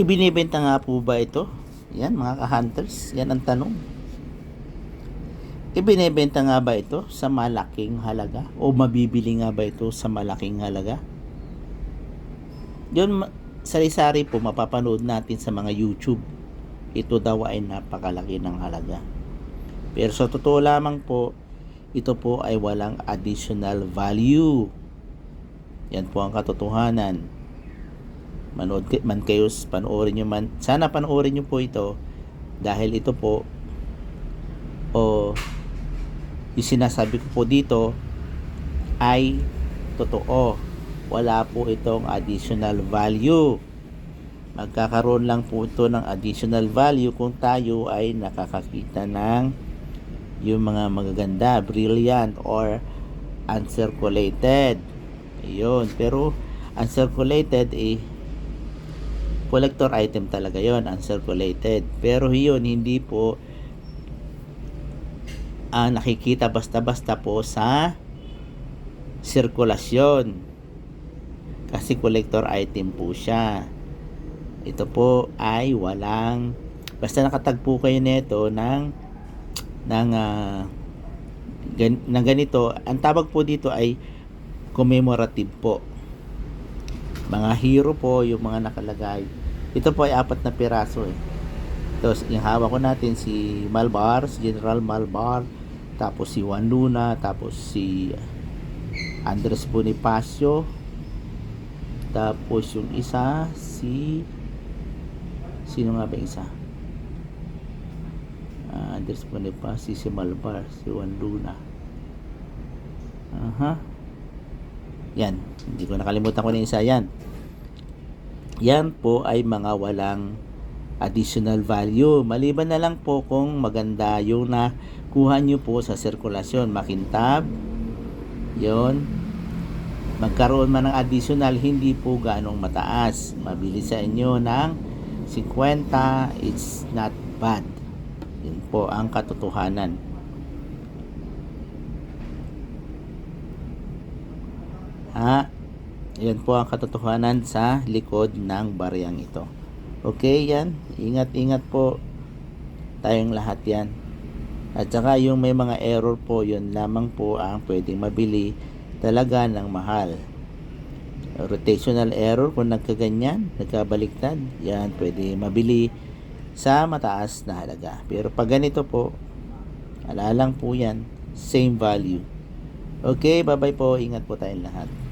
Ibinibenta nga po ba ito? Yan mga ka-hunters, yan ang tanong. Ibinebenta nga ba ito sa malaking halaga? O mabibili nga ba ito sa malaking halaga? Yun, sari-sari po mapapanood natin sa mga YouTube. Ito daw ay napakalaki ng halaga. Pero sa totoo lamang po, ito po ay walang additional value. Yan po ang katotohanan. Manood man kayo, panoorin nyo man. Sana panoorin nyo po ito dahil ito po o yung sinasabi ko po dito ay totoo. Wala po itong additional value. Magkakaroon lang po ito ng additional value kung tayo ay nakakakita ng yung mga magaganda, brilliant or uncirculated. Ayun. Pero uncirculated eh collector item talaga yon uncirculated. Pero yun hindi po ah, nakikita basta-basta po sa sirkulasyon. Kasi collector item po siya. Ito po ay walang basta nakatagpo kayo nito ng ng ah, gan, ng ganito, ang tawag po dito ay commemorative po. Mga hero po yung mga nakalagay. Ito po ay apat na piraso eh. Tapos yung hawak ko natin si Malbar, si General Malbar, tapos si Juan Luna, tapos si Andres Bonifacio, tapos yung isa si sino nga ba isa? Ah, Andres Bonifacio, si Malbar, si Juan Luna. Aha. Yan, hindi ko nakalimutan ko na yung isa yan. Yan po ay mga walang additional value. Maliban na lang po kung maganda yung nakuha nyo po sa sirkulasyon. Makintab, yon magkaroon man ng additional, hindi po ganong mataas. Mabili sa inyo ng 50, it's not bad. Yun po ang katotohanan. Ha? Yan po ang katotohanan sa likod ng bariyang ito. Okay, yan. Ingat-ingat po tayong lahat yan. At saka yung may mga error po, yun lamang po ang pwedeng mabili talaga ng mahal. Rotational error kung nagkaganyan, nagkabaliktad, yan pwede mabili sa mataas na halaga. Pero pag ganito po, alalang po yan, same value. Okay, bye-bye po. Ingat po tayong lahat.